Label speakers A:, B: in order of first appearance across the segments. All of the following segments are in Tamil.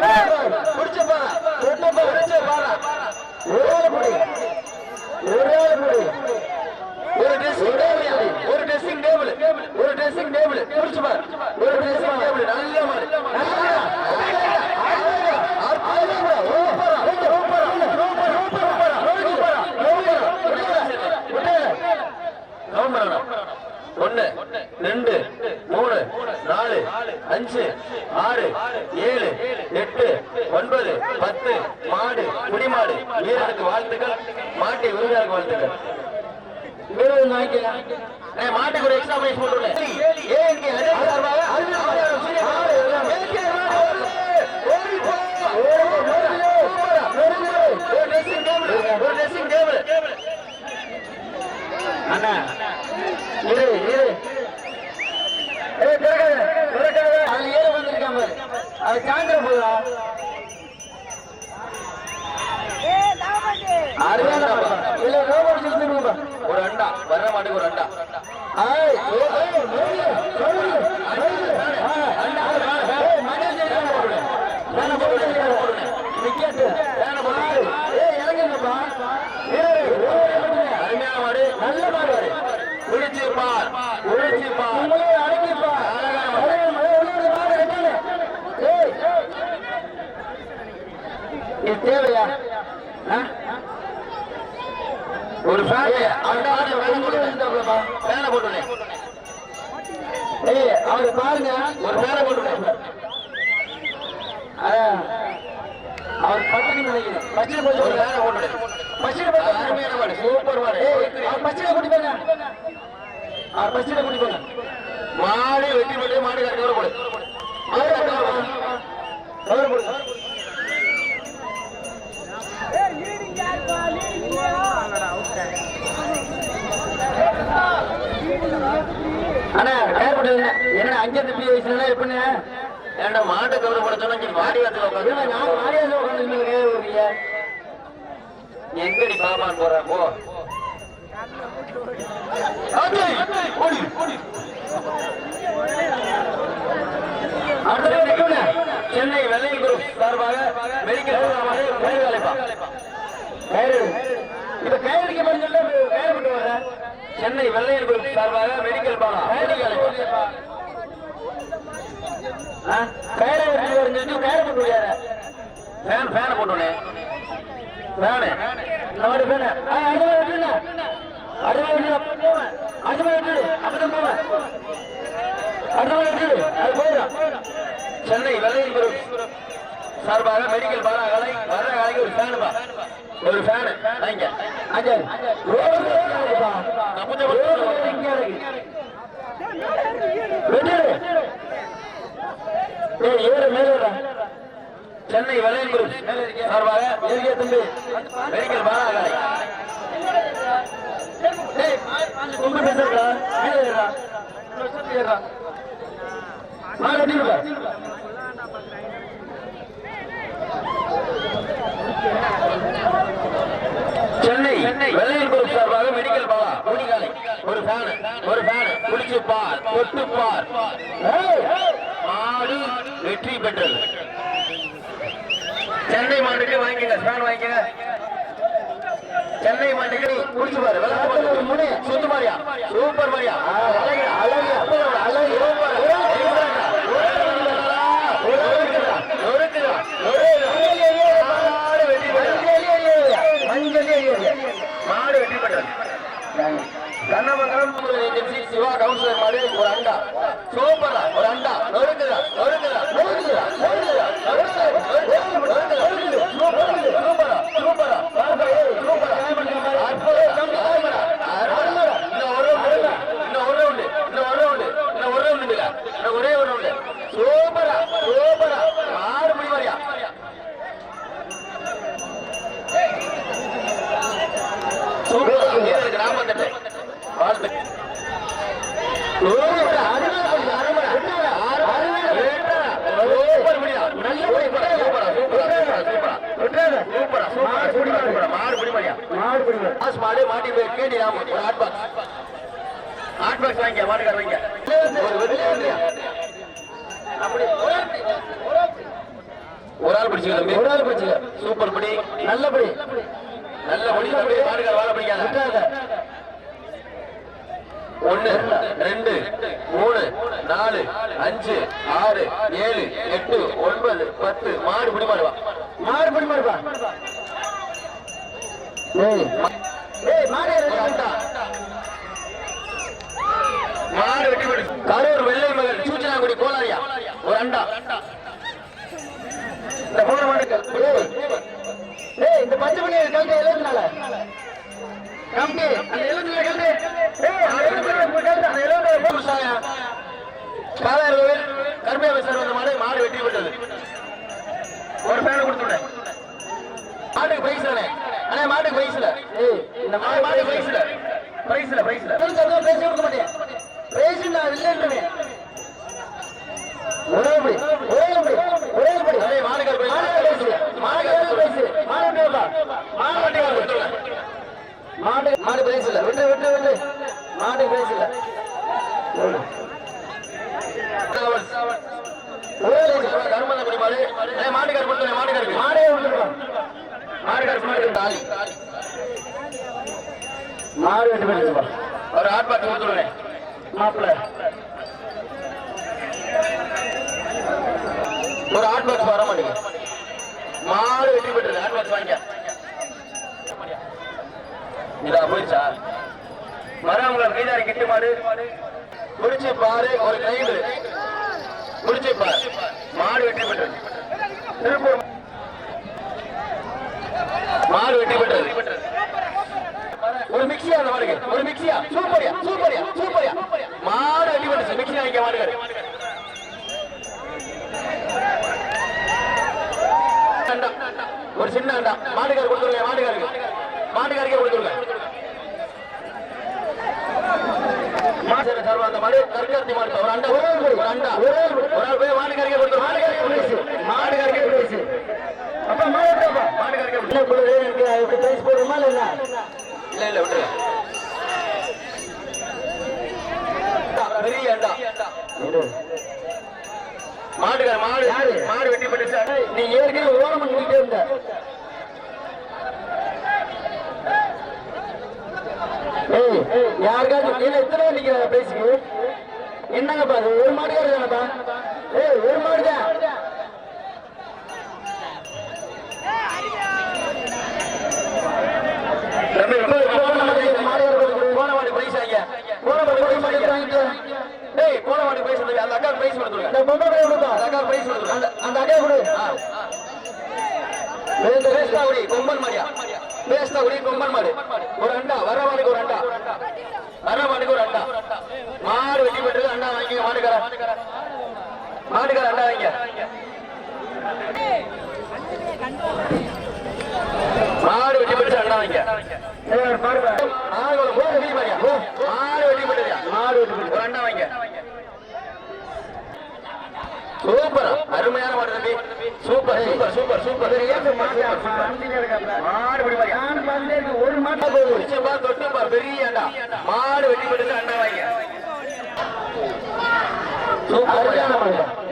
A: Yeah. ஒன்னு ரெண்டு மூணு நாலு அஞ்சு ஆறு ஏழு எட்டு ஒன்பது பத்து மாடு குடிமாடு வீரருக்கு வாழ்த்துக்கள் மாட்டை விருதுக்கு வாழ்த்துக்கள் மாட்டுக்கு ஒரு எக்ஸாம் பிரைஸ் அது சாயந்தர போதா அருமையான இல்ல ரோபோட் ஒரு அண்டா வர்ற மாட்டுக்கு ஒரு அண்டா ஆய் ஓ ஓ நோடு நோடு அண்டா ஏய் மஞ்சள் ஜெய் வேணும் போடுங்க வேணும் போடுங்க போடுங்க விக்கெட் வேணும் போடுங்க ஏய் இறங்குங்கப்பா அருமையான மாடு நல்ல மாடு பிடிச்சு பார் பிடிச்சு பார் உங்களே அடக்கி பார் அழகான மாடு ஏய் இது தேவையா ஆ? ஒரு ஃபேன் ஃபேனை போட்டுனே அவர் பாருங்க ஒரு ஃபேனை போட்டுனே அவர் பட்டினி நினைக்கிறேன் பச்சனை போட்டு ஒரு ஃபேனை போட்டுனே பச்சனை போட்டு அருமையான மாடு சூப்பர் மாடு அவர் பச்சனை கூட்டி போங்க அவர் பச்சனை கூட்டி போங்க மாடு வெட்டி போட்டு மாடு கட்டி போடு. மாடு கட்டி போடு. போடு அண்ணா டயர் போட்டது என்ன அங்கே தப்பி வயசுல எப்படின்னு ஏன்டா மாட்டை கவலைப்பட சொன்னா இங்க மாடி வாசல உட்காந்து நான் மாடி வாசல உட்காந்து எங்கடி பாப்பான் போற போ. சென்னை வெள்ளை குரூப் சார்பாக மெடிக்கல் கயிறு அழைப்பா. கயிறு. கயிறு கயிறு சென்னை வெள்ளையர் குரூப் சார்பாக மெடிக்கல் பாலா வெட்டி வருஞ்சு கயிறு போட்டு விடாத ஃபேன் ஃபேனை போட்டுனே. ஃபேனு நம்ம ஃபேனு அடுத்த வெட்டுனா அடுத்த வெட்டு போவேன். அடுத்த வெட்டு அப்பதான் போவேன். அடுத்த வெட்டு அது போயிடும். சென்னை வெள்ளையர் குரூப் சார்பாக மெடிக்கல் பாலா கலை வர்ற கலைக்கு ஒரு ஃபேனு பா. ஒரு ஃபேனு வாங்க. அங்க. ரோடு இருக்குப்பா அப்பஞ்ச இங்க இருக்கு. வெட்டு ஏய் ஏறு மேல ஏறு சென்னை வெள்ளையன் குரூப் சார்பாக தம்பி ஏய் ரொம்ப மேல அடிப்பா சென்னை வெள்ளையர் குரூப் சார்பாக மெடிக்கல் பாலா குடிகாலை. ஒரு ஃபேனு ஒரு ஃபேனு குடிச்சு பார் தொட்டு பார் மாடு வெற்றி பெற்றது. சென்னை மாட்டுக்கு வாங்கிங்க ஃபேன் வாங்கிங்க சென்னை மாட்டுக்கு குடிச்சு பாரு முனி சுத்து மாரியா சூப்பர் மாரியா? அழகியா அழகியா அழகியா மாடு வெற்றி பெற்றது கண்ணமங்கலம் ஏஜென்சி சிவா கவுன்சிலர் மாடு ஒரு அண்டா சூப்பரா ஒரு அண்டா நொறுக்குதா நொறுக்குதா நொறுக்குதா நொறுக்குதா நொறுக்குதா சூப்பரா சூப்பரா சூப்பரா சூப்பரா அற்புதம் அருமடா அருமடா இன்னும் ஒரு ரவுண்டு இன்னும் ஒரு ரவுண்டு இன்னும் ஒரு ரவுண்டு இன்னும் ஒரு ரவுண்டு இன்னும் ஒரே ஒரு
B: சூப்பர் அருமையா போச்சு அருமை அருமையா
A: சூப்பர் முடியா
B: நல்ல படி
A: சூப்பரா சூப்பரா சூப்பரா
B: விட்டுறாத
A: சூப்பரா சூப்பரா சூப்பரா மாடு பிடி மாடியா
B: மாடு பிடிங்க
A: பாஸ் மாடு மாட்டி போய் கேடி ராம ஒரு ஹாட் பாக்ஸ் ஹாட் பாக்ஸ் மாட்டுக்கார ஆள் தம்பி.
B: ஒரு பிடிச்சுக்க
A: சூப்பர் பிடி.
B: நல்லபடி
A: நல்ல பிடி தம்பி. மாட்டுக்கார வாழ பிடிக்காத.
B: விட்டுறாத
A: ஒன்னு ரெண்டு மூணு நாலு அஞ்சு ஆறு ஏழு எட்டு ஒன்பது பத்து. மாடு பிடி மாடுவா
B: மாடு பிடி ஏய்
A: கரூர் வெள்ளை மகள் சூச்சனாங்குடி கோலாரியா. ஒரு அண்டா. இந்த போன மாடுக்கு
B: ஏய் இந்த பச்சை மணி கழுத்து எழுதுனால கம்பி அந்த எழுதுல கழுத்து
A: காலாயிரம் கருமையா சார் வந்த மாடு மாடு வெட்டி விட்டது. ஒரு பேனை கொடுத்துட்டேன். மாட்டுக்கு தானே? அண்ணே மாட்டுக்கு பிரைஸ்ல
B: ஏய் இந்த
A: மாடு பிரைஸ்ல பிரைஸ்ல பிரைஸ்ல
B: சொல்றத பேசி கொடுக்க மாட்டேன். பேசி நான் இல்லைன்றேன் ஒரே படி ஒரே படி ஒரே படி.
A: அதே மாடுகார் பிரைஸ்
B: மாடு பேசு. மாடு பேசு. மாடு மாடு மாடு பிரைஸ் இல்ல விட்டு விட்டு விட்டு மாடு பிரைஸ் இல்ல ஒரே லைன்.
A: கருமந்தகுடி மாடு அண்ணே மாட்டுக்கார் கொடுத்துறேன் மாட்டுக்காருக்கு
B: மாடே விட்டுருப்பான்
A: மாட்டுக்கார் மாட்டுக்கார் தாலி
B: மாடு வெட்டி போயிடுச்சுப்பா
A: ஒரு ஹாட் பாக்ஸ் கொடுத்துருவேன்
B: மாப்பிள்ள
A: ஒரு ஹாட் பாக்ஸ் வர மாட்டேங்க மாடு வெட்டி பெற்றது ஹாட் பாக்ஸ் வாங்கிக்க இதா போயிடுச்சா மரவங்கள கைதாரி கிட்டு மாடு குடிச்சு பாரு ஒரு கைது குடிச்சு பாரு மாடு வெட்டி பெற்றது திருப்பூர் மாடு வெட்டி பெற்றது ஒரு மிக்சியா அந்த மாடுக்கு ஒரு மிக்சியா சூப்பரியா சூப்பரியா சூப்பரியா மாடு வெட்டி பெற்றது மிக்சி வாங்கிக்க மாடுகாரு அண்டா. ஒரு சின்ன அண்டா மாட்டுக்காரு கொடுத்துருங்க மாட்டுக்காருக்கு. மாட்டுக்காருக்கே கொடுத்துருங்க. மாட்டுக்காரு அந்த மாடு மாடு ஒரு அண்டா. ஒரு அண்டா. ஒரு ஆள் போய் மாட்டுக்காருக்கே கொடுத்துரு. மாட்டுக்காருக்கே கொடுத்துரு. மாட்டுக்காருக்கே கொடுத்துரு.
B: அப்பா மாடு விட்டுருப்பா
A: மாட்டுக்காருக்கே கொடுத்துரு.
B: என்ன கொடுது எனக்கு இப்படி பிரைஸ் போடுறோமா இல்ல
A: இல்ல இல்ல விட்டுருங்க. பெரிய அண்டா. மாட்டுக்கார மாடு? மாடு வெட்டி போட்டு
B: நீ ஏற்கனவே ஓரம் பண்ணிக்கிட்டே இருந்த ஏய் யாருக்காச்சும் இல்ல இத்தனை நீங்க பேசிக்கு. என்னங்கப்பா அது? ஒரு மாடுக்காரு தானப்பா ஏய் ஒரு மாடு தான் போன மாடு
A: பிரைஸ் வாங்க.
B: போன மாடு போய் மாடு வாங்கிட்டு
A: டேய் போன வாடி பிரைஸ் கொடுங்க அந்த அக்கா பிரைஸ் கொடுத்துருங்க.
B: இந்த பொம்பை பையன் கொடுத்தா
A: அந்த அக்கா பிரைஸ் கொடுத்துருங்க.
B: அந்த அந்த அக்கா கொடு.
A: பேஸ்தா குடி கொம்பன் மாடியா? பேஸ்தா குடி கொம்பன் மாடு. ஒரு அண்டா வர மாடுக்கு ஒரு அண்டா. வர மாடுக்கு ஒரு அண்டா மாடு வெட்டி பெற்றது அண்டா வாங்கிங்க மாடுக்கார. மாடுக்கார அண்டா வாங்க. மாடு வெட்டி பெற்று அண்டா வாங்க.
B: பாருங்க பாருப்பா.
A: மாடு ஒரு போடு வெட்டி மாடியா மாடு வெட்டி பெற்றதா
B: மாடு வெட்டி போயிடுச்சு.
A: ஒரு அண்டா வாங்க சூப்பர் அருமையான மாடு தம்பி சூப்பர் சூப்பர். சூப்பர்
B: ஒரு மாட்டா
A: பிடிச்சப்பா தொட்டுப்பா பெரிய அண்டா மாடு வெட்டி போட்டு அண்டா வாங்க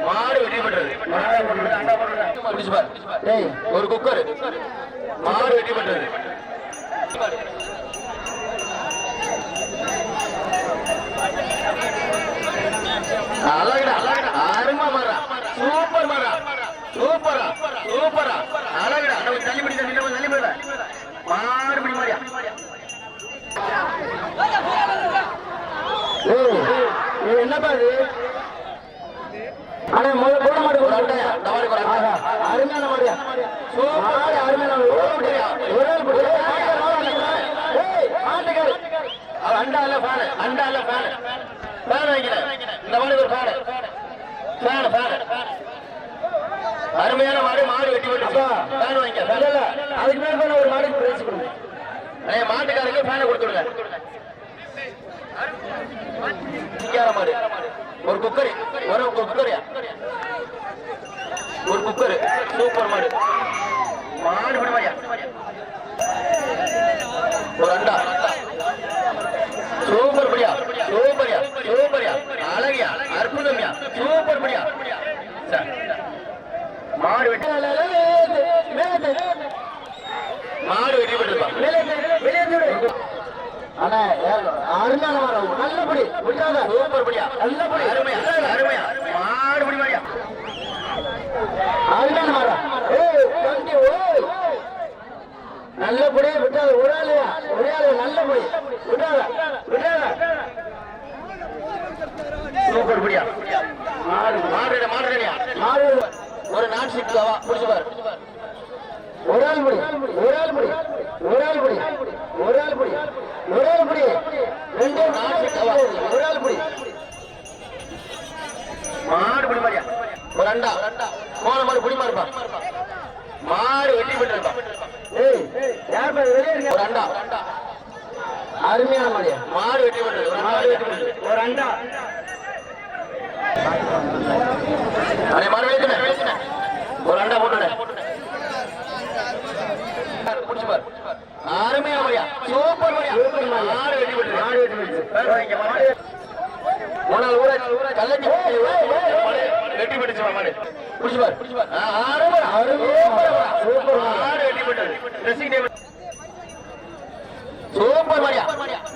B: மாடு.
A: வெட்டி ஒரு குக்கர். மாடு வெட்டி போட்டுறது அழகுடா. அருமா மரா சூப்பர் மரா சூப்பரா சூப்பரா அழகுடா நம்ம தள்ளி பிடி தள்ளி நம்ம தள்ளி போயிட மாடு பிடி மாதிரியா
B: ஏய், இது என்னப்பா இது அண்ணா முதல்ல போட மாடு
A: ஒரு அண்டையா இந்த மாதிரி ஒரு அண்டா
B: ஆஹா, அருமையான மாடியா மாடு அருமையான மாடு. ஒரு ஆள் பிடியா? ஒரு ஆள் பிடி. ஏய், மாட்டுக்காரு, மாட்டுக்காரு. ஏய், மாட்டுக்காரு.
A: அவன் அண்டா இல்ல ஃபேன் அண்டா இல்ல ஃபேன் ஃபேன் வைக்கிறேன் இந்த மாதிரி ஒரு ஃபேன் ஃபேன் ஃபேன் அருமையான மாடு வெட்டி வெட்டி. ஃபேன் வாங்கிக்க.
B: இல்ல, இல்ல, அதுக்கு மேல ஒரு மாடுக்கு பிரைஸ் கொடுங்க.
A: ஏய் மாட்டுக்காரருக்கு ஃபேனை கொடுத்துருங்க மாடு. ஒரு குக்கரி. ஒரு குக்கரியா? ஒரு குக்கர். சூப்பர் மாடு. மாடு விடுவாயா ஒரு அண்டா. சூப்பர் படியா. சூப்பரியா. சூப்பரியா. அழகியா. அற்புதம்யா. சூப்பர் படியா. சார். மாடு வெட்டி மாடு வெட்டி விட்டுருப்பா
B: அண்ணா அருமையான மரம் நல்லபடி. விட்டாத
A: சூப்பர் படியா
B: நல்லபடி.
A: அருமையா. அருமையா. மாடு படி மாடியா
B: அருமையான மரம் ஏய் தம்பி ஓய் நல்லபடி. விட்டாத ஒரு ஆளையா? ஒரே ஆளு. நல்லபடி. விட்டாத விட்டாத
A: சூப்பர் படியா
B: மாடு
A: மாடு மாடு
B: மாடு
A: ஒரு நாட் சிக்ஸாவா புடிச்சு பாரு
B: ஒரு ஆள் முடி ஒரு ஆள் முடி ஒரு ஆள் முடி ஒரு ஆள் முடி ஒரு ஆள் முடி ரெண்டு ஒரு ஆள் முடி
A: மாடு புடி மாடியா ஒரு அண்டா போன மாடு புடி மாறுப்பா மாடு வெட்டி விட்டுருப்பா
B: ஏய் யார் பேர் வெளியே இருக்க
A: ஒரு அண்டா
B: அருமையான மாடியா
A: மாடு வெட்டி விட்டுரு ஒரு மாடு வெட்டி விட்டுரு
B: ஒரு அண்டா
A: அடே மாடு வெளுத்துன ஒரு அண்டா போட்டுடு புடிச்சு பாரு அருமையா மாடியா சூப்பர் மாடியா
B: சூப்பர் மாடியா.
A: மாடு வெட்டி விட்டுரு
B: மாடு வெட்டி விட்டுரு.
A: மாடு மூணாவது ஊர கல்லஞ்சி வெட்டி பிடிச்சு மாடு புடிச்சு பாரு ஆ, அருமையா
B: அருமையா
A: சூப்பர்
B: மாடு. சூப்பர் மாடு.
A: மாடு வெட்டி விட்டுரு ட்ரெஸ்ஸிங் டேபிள் சூப்பர் மாடியா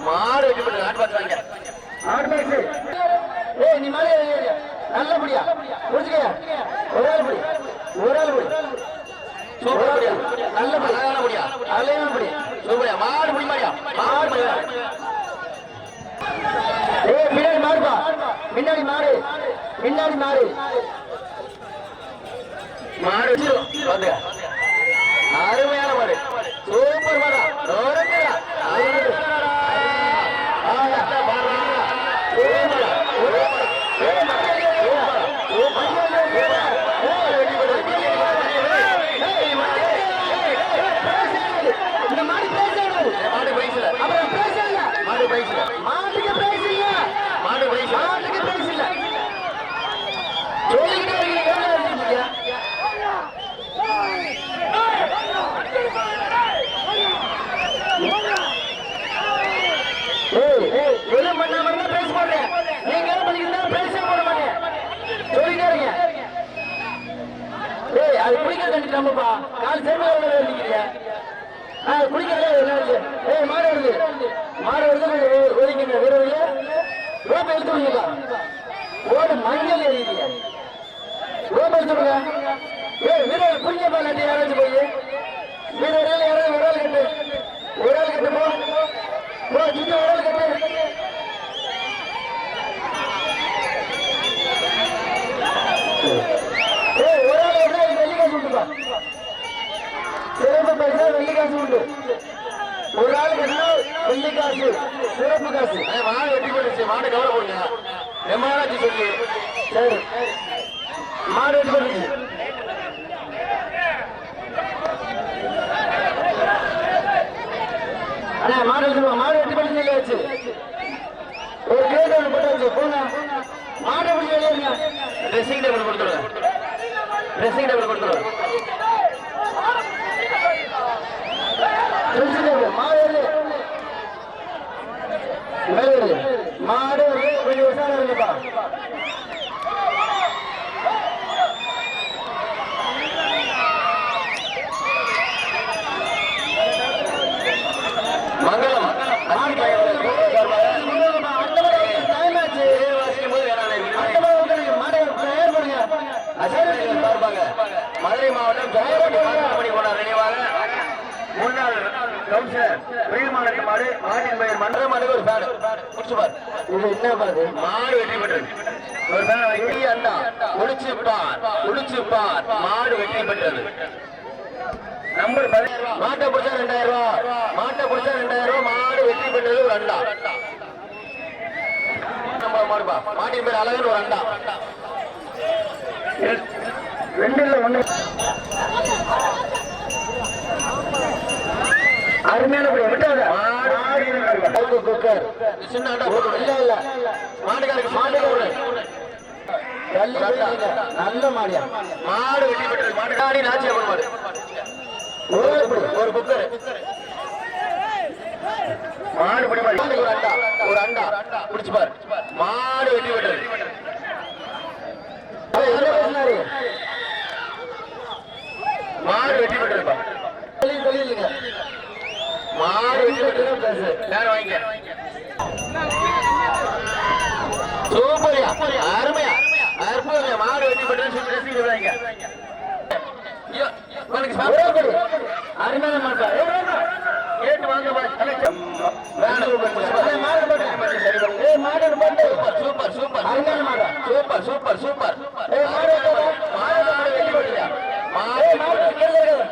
A: மாடு வெட்டி விட்டுரு ஆட் பாத்து
B: ஏய் நீ நல்லபடியா புடிச்சுக்கயா ஒரு ஆள் ஒரு ஆள்
A: சூப்பர் முடியா சூப்பரியா மாடு முடி மாடியா மாடு முடியா
B: பின்னாடி மாடுப்பா பின்னாடி மாடு பின்னாடி மாடு
A: மாடு அருமையான மாடு. சூப்பர் மாடா நோரங்கடா
B: இந்த மாடு பேசுறது
A: மாடு பைசல
B: அப்புறம் பேசுங்க
A: மாடு பைசல
B: மாட்டுக்கு பேசுங்க
A: மாடு பைசல
B: மாட்டுக்கு பேசல சொல்லிக்கிட்டே இருக்கீங்க எவ்வளவு இருக்கீங்க ஏய், ஏய், எதுவும் பண்ணாம இருந்தா பேச மாட்டேன். நீங்க எதுவும் பண்ணிக்கிட்டு இருந்தா பேசவே போட மாட்டேன். சொல்லிட்டே இருங்க. ஏய், அது குளிக்க கால் செருப்பு எவ்வளவு வேண்டிக்கிறீங்க? ஆ, குளிக்கிறதே என்ன ஏய், மாடு வருது. மாடு வருது, கொஞ்சம் ஒ- வழிய வீரர்களே. ரோப்பை எடுத்து விடுங்கப்பா. ஓடு மஞ்சள் எறியுங்க. ரோப்பை எடுத்து விடுங்க. ஏய், வீரர் குளிங்கப்பா, நட்டு யாராச்சும் போய். வீரர்கள் யாராவது ஒரு ஆள் கட்டு. ஒரு ஆள் கட்டுப்போ போ, சின்ன ஒரு ஆள் கட்டு. சிறப்பு பரிசா வெள்ளி காசு உண்டு. ஒரு ஆள் கட்டினா வெள்ளி காசு சிறப்பு காசு.
A: மாடு வெட்டி போட்டுச்சு மாடு கவலை போடுங்க. எம்மாச்சி சொல்லி.
B: சரி. மாடு வெட்டி பண்ணுச்சு அண்ணா மாடு வெட்டி மாடு வெட்டி சொல்லியாச்சு ஒரு கிரேட் ஒன்று போட்டாச்சு போங்க. மாடு எப்படி வெளியேங்க
A: ட்ரெஸ்ஸிங் டேபிள் கொடுத்துருங்க ட்ரெஸ்ஸிங் டேபிள் கொடுத்துருங்க
B: தெரிஞ்சுக்கோங்க மாடு வருது மேலே வருது மாடு வருது கொஞ்சம் உஷாரா இருங்கப்பா
A: மங்களம்
B: மாடு முன்னோங்கப்பா, அந்த மாதிரி டைம் ஆச்சு
A: வாசிக்கும் போது வேணாம்
B: அந்த மாதிரி உட்காருங்க, மாடு பிரேயர் பண்ணுங்க
A: அசைவர்கள் சார்பாக மதுரை மாவட்டம் ஜெயபடி காட்டுமணி போனார் நினைவாக முன்னாள் கவுன்சிலர் பிரியமானந்த மாடு மாட்டின் பெயர் மன்ற மாடு ஒரு பேடு. முடிச்சு பார்
B: இது என்ன
A: மாடு வெற்றி பெற்றது. ஒரு பேடு வெட்டி அண்ணா. முடிச்சு பார் முடிச்சு பார் மாடு வெற்றி பெற்றது. நம்பர் மாட்டை பிடிச்சா ரெண்டாயிரம் ரூபாய் மாட்டை பிடிச்சா ரெண்டாயிரம் ரூபாய் மாடு வெற்றி பெற்றது ஒரு அண்டா மாடுப்பா மாட்டின் பேர் அழகன் ஒரு அண்டா
B: ரெண்டு ஒண்ணு. அருமையான படி விட்டாத
A: மாடு.
B: நல்ல. மாடியா.
A: மாடு வெட்டி பெற்றது மாட்டுக்காரி நாச்சியா மாடு.
B: ஒரு
A: குக்கர் மாடு பிடி மாடு ஒரு அண்டா. ஒரு அண்டா. பிடிச்சு பாரு மாடு வெட்டி
B: பேசினாரு?
A: மாடு வெட்டி பெற்றதுப்பா
B: சொல்லி சொல்லிடுங்க
A: மாடு வெட்டி பெற்றது
B: பேசு
A: நேரம் வாங்கிக்க சூப்பர்யா. அருமையா. அற்புதம். மாடு வெட்டி பெற்றது சொல்லி ரசிகர்கள் வாங்க ஐயோ, உனக்கு
B: ஒரே
A: சாப்பிட
B: படி. அருமையான மாட்டா.
A: கேட்டு வாங்க
B: போட்டு. போட்டு.
A: சூப்பர் சூப்பர்
B: மாடா.
A: சூப்பர் சூப்பர் சூப்பர்
B: ஏய், மாடு போட்டு.
A: மாடு மாடு வெட்டி பெற்றதுயா. மாடு
B: ஏய், மாடு கீழே இருக்காத.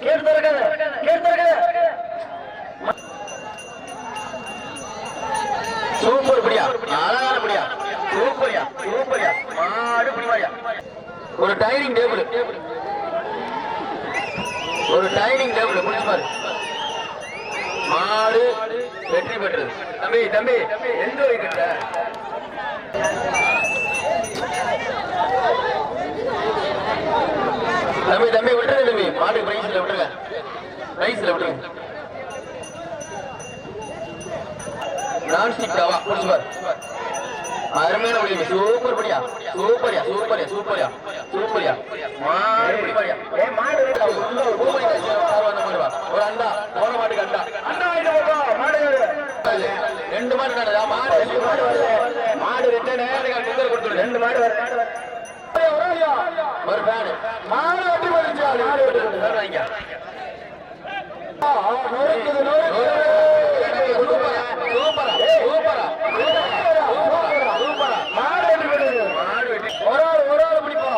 B: கீழே திறக்காத. கீழே திறக்காத.
A: சூப்பர் பிடியா அழகான பிடியா சூப்பர்யா சூப்பர்யா மாடு பிடிவாயா ஒரு டைனிங் டேபிள் ஒரு டைனிங் டேபிள் பிடிச்சு பாரு மாடு வெற்றி பெற்றது தம்பி தம்பி எந்த வைக்கிட்ட தம்பி தம்பி விட்டுருங்க தம்பி மாடு பிரைஸ்ல விட்டுருங்க பிரைஸ்ல விட்டுருங்க நான்ஸ்டிக் தவா புடிச்சு பாரு அருமையான முடியும் சூப்பர் படியா? சூப்பர்யா சூப்பர்யா சூப்பர்யா சூப்பர்யா மாடு பிடி பாரியா
B: ஏய், மாடு ஒரு
A: அண்டா போன மாட்டுக்கு அண்டா.
B: போப்பா, மாடு.
A: ரெண்டு மாடு நடந்தா மாடு மாடு வருது மாடு ரிட்டர்னு கொடுத்துரு ரெண்டு மாடு வருது? ஒரு ஃபேனு
B: மாடு வெட்டி போயிடுச்சா? மாடு வெட்டி ஆ, நொறுக்குது, நொறுக்குது.
A: சூப்பரா சூப்பரா சூப்பரா
B: சூப்பரா, சூப்பரா. மாடு வெட்டி போயிடுச்சு.
A: மாடு வெட்டி
B: ஒரு ஆள், ஒரு ஆள் பிடிப்பா.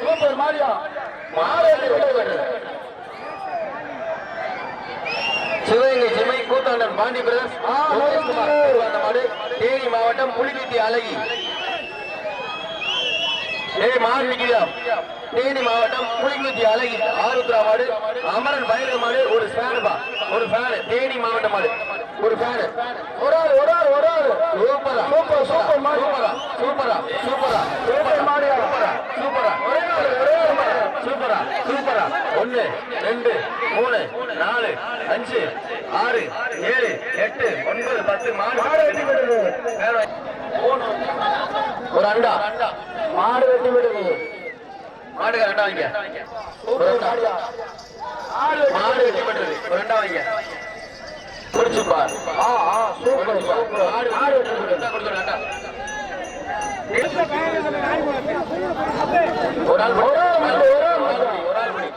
B: சூப்பர் மாரியா
A: சிவகங்கை சிமை கூத்தாண்டன் பாண்டி பிரதர்ஸ் மாடு தேனி மாவட்டம் புலிவீட்டி அழகி. ஏய் மாடு விக்கிறியா தேனி மாவட்டம் புலிங்குத்தி அழகி ஆருத்ரா மாடு அமரன் பயிர மாடு ஒரு ஃபேனுப்பா ஒரு ஃபேனு தேனி மாவட்ட மாடு. ஒரு ஃபேனு
B: ஒரு ஆள், ஒரு ஆள், ஒரு ஆள்.
A: சூப்பரா.
B: சூப்பர், சூப்பர் மாடு.
A: சூப்பரா சூப்பரா சூப்பரா.
B: சூப்பர்.
A: சூப்பரா. சூப்பரா சூப்பரா. ஒன்னு ரெண்டு மூணு நாலு அஞ்சு ஆறு ஏழு எட்டு ஒன்பது பத்து மாடு
B: மாடு வெட்டி
A: ஒரு அண்டா.
B: மாடு வெட்டி போயிடுது.
A: மாடுக்கு அண்டா வைங்க.
B: மாடு வெட்டி
A: மாடு பண்றது ஒரு அண்டா வைங்க. குடிச்சுப்பா
B: ஆ, ஆ, சூப்பர், சூப்பர்.
A: மாடு
B: மாடு வெட்டி
A: கொடுத்துரு அண்டா. ஒரு ஆள்
B: ஒரு ஆள் மாடு, ஒரு ஆள் மாடு.
A: ஒரு ஆள் படி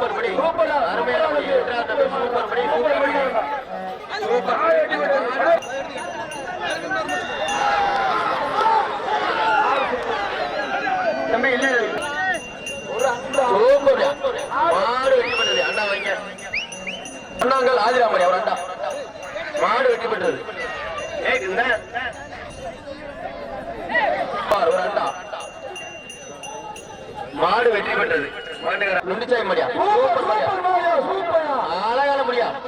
A: சூப்பர் படி அருமையான சூப்பர் படி சூப்பர் படி
B: மாடு
A: தம்பி இல்ல சூப்பர் மாடு பெற்றது அண்ணா வைங்க. அண்ணாங்கள் ஆதிராமணி அவர் அண்டா மாடு பெற்றது. இந்த. ஒரு அண்டா மாடு வெற்றி பெற்றது. நுண்டிச்சாய் மடியா சூப்பர் மடியா
B: சூப்பரா.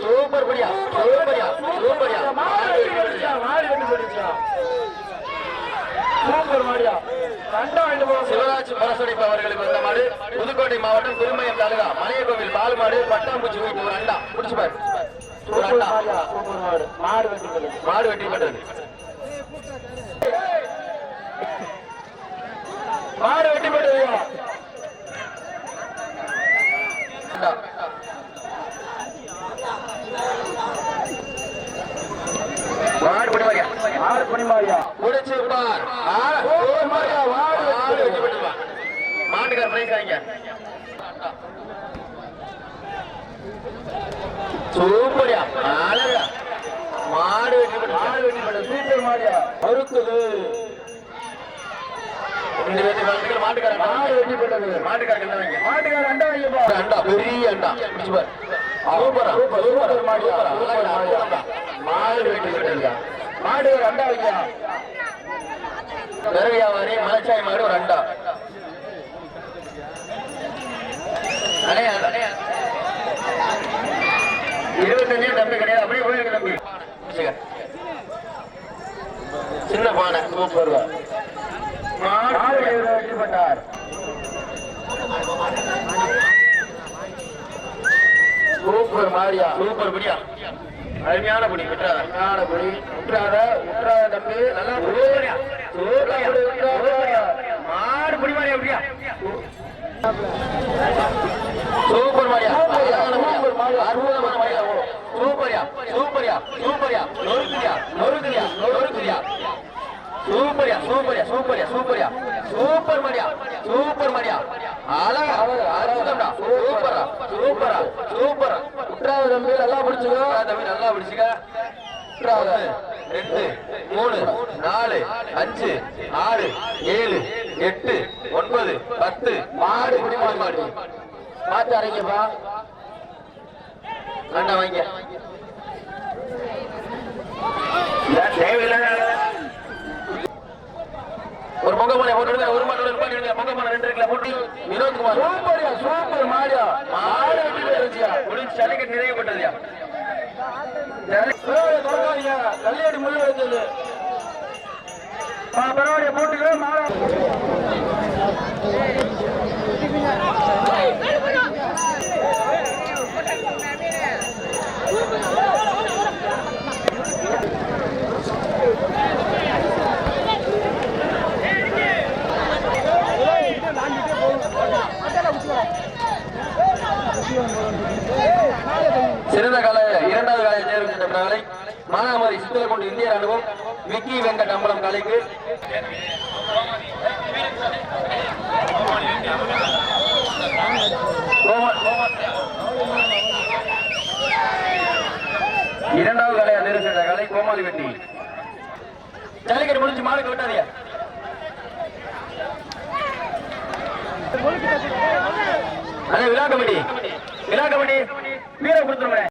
A: சூப்பரியா சூப்பரியா
B: மாடு. சூப்பர் மாடியா.
A: சிவராஜ் பரசுடைப்பு அவர்களுக்கு வந்த புதுக்கோட்டை மாவட்டம் திருமயம் தாலுகா மலையகோவில் பால் மாடு பட்டாம்பூச்சி வீட்டு ஒரு அண்டா. பிடிச்சு பாரு. ஒரு அண்டா.
B: மாடு. வெட்டி.
A: மாடு வெட்டி பெற்றது
B: மாடு வெட்டி போயிடுதுயா.
A: வா. மாட்டுக்கார பிரைஸ் வாங்க சூப்பரியா. மாடு வெட்டி பெற்றது
B: மாடு வெட்டி போயிடுது. சூப்பர் மாடியா. அறுக்குது.
A: மாட்டுக்கார
B: மாடு வெட்டி
A: வைங்க
B: மாட்டுக்கார அண்டா வைங்கப்பா.
A: ஒரு அண்டா பெரிய அண்டா. பிடிச்சு பாரு. சூப்பரா. மாடு. வெட்டி பெற்றது
B: மாட்டுக்கார அண்டா வைங்க.
A: கருவியாவாரி மலைச்சாய் மாடு ஒரு அண்டா. அடையா அடையா இருபத்தஞ்சு தம்பி கிடையாது. அப்படியே. சின்ன பானை. சூப்பர் மாடு வெற்றி பெற்றார்
B: சூப்பர் மாடியா
A: சூப்பர் பிடியா அருமையான பிடி விட்டுறாத
B: ஞான புடி விட்டுறாத விட்டுறாத தம்பி. நல்லா விட்டுறாத
A: மாடு பிடி மாதிரியா பிடியா
B: சூப்பர்
A: சூப்பர்யா.
B: சூப்பர் மாடியா
A: அற்புதமான மாடியா சூப்பர்யா சூப்பர்யா சூப்பர்யா நொறுக்குறியா நொறுக்குறியா நொறுக்குறியா சூப்பர்யா சூப்பர்யா சூப்பர்யா சூப்பர்யா. சூப்பர் மரியா சூப்பர் மரியா அழகா அற்புதம்டா. சூப்பரா சூப்பரா சூப்பரா.
B: குற்றாவது தம்பி நல்லா பிடிச்சுக்கோ.
A: தம்பி நல்லா பிடிச்சுக்க. குற்றாவது ரெண்டு மூணு நாலு அஞ்சு ஆறு ஏழு எட்டு ஒன்பது பத்து. மாடு பிடி மாடு மாடு.
B: பார்த்து அரைங்கப்பா.
A: அண்ணா வாங்க. ஒரு பொங்கப்பானை போட்டு விடுங்க, ஒரு மாட்டோட ரூபாய் விடுங்க பொங்கப்பானை ரெண்டு இருக்குல்ல போட்டு. வினோத்குமார்.
B: சூப்பர்யா சூப்பர் மாடியா. மாடு இருந்துச்சியா
A: முடிஞ்சு சலிக்கட்டு நிறைவுபட்டதுயா
B: தொடங்காதீங்க. கல்லியடி முள்ள வச்சது
A: பரவாயில்ல போட்டுக்க மாடா. சிறந்த விக்கி வெங்கட